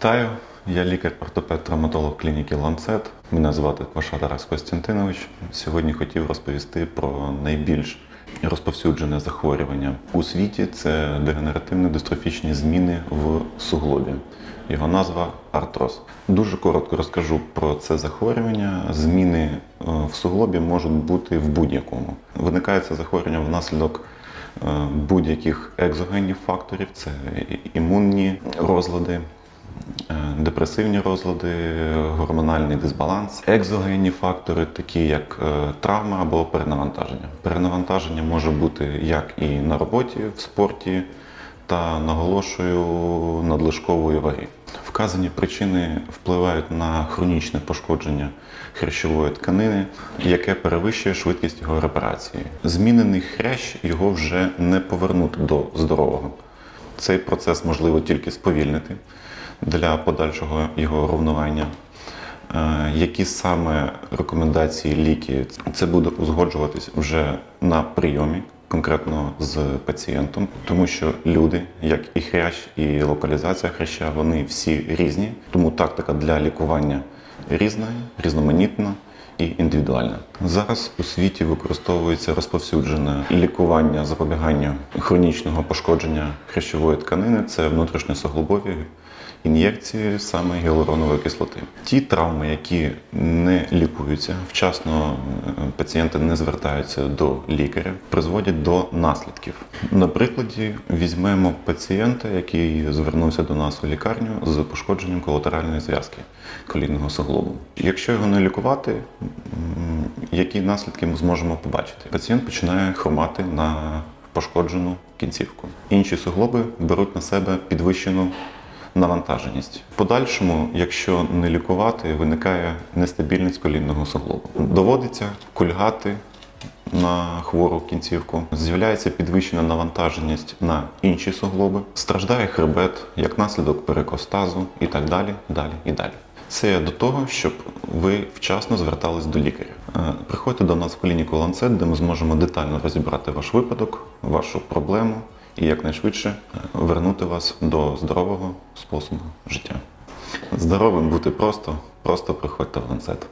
Вітаю, я лікар-ортопед-травматолог клініки Ланцет. Мене звати Кваша Тарас Костянтинович. Сьогодні хотів розповісти про найбільш розповсюджене захворювання у світі це дегенеративно-дистрофічні зміни в суглобі. Його назва артроз. Дуже коротко розкажу про це захворювання. Зміни е, в суглобі можуть бути в будь-якому. Виникає це захворювання внаслідок е, будь-яких екзогенних факторів, це імунні розлади, депресивні розлади, гормональний дисбаланс, екзогенні фактори, такі як е, травма або перенавантаження. Перенавантаження може бути як і на роботі, в спорті, та наголошую надлишкової ваги. Вказані причини впливають на хронічне пошкодження хрящової тканини, яке перевищує швидкість його репарації. Змінений хрящ його вже не повернути до здорового. Цей процес можливо тільки сповільнити для подальшого його руйнування. Е, Які саме рекомендації ліки? Це буде узгоджуватись вже на прийомі, конкретно з пацієнтом, тому що люди, як і хрящ, і локалізація хряща, вони всі різні. Тому тактика для лікування різна, різноманітна і індивідуальна. Зараз у світі використовується розповсюджене лікування запобігання хронічного пошкодження хрящової тканини. Це внутрішньосоглобові ін'єкції саме гіалуронової кислоти. Ті травми, які не лікуються, вчасно е, пацієнти не звертаються до лікаря, призводять до наслідків. На прикладі візьмемо пацієнта, який звернувся до нас у лікарню з пошкодженням колатеральної зв'язки колінного суглобу. Якщо його не лікувати, які наслідки ми зможемо побачити? Пацієнт починає хромати на пошкоджену кінцівку. Інші суглоби беруть на себе підвищену навантаженість. В подальшому, якщо не лікувати, виникає нестабільність колінного суглобу. Доводиться кульгати на хвору кінцівку, з'являється підвищена навантаженість на інші суглоби, страждає хребет як наслідок перикостазу і так далі, далі і далі. Це до того, щоб ви вчасно звертались до лікаря. Е, Приходьте до нас в клініку Ланцет, де ми зможемо детально розібрати ваш випадок, вашу проблему і якнайшвидше е, вернути вас до здорового способу життя. Здоровим бути просто, просто приходьте в ланцет.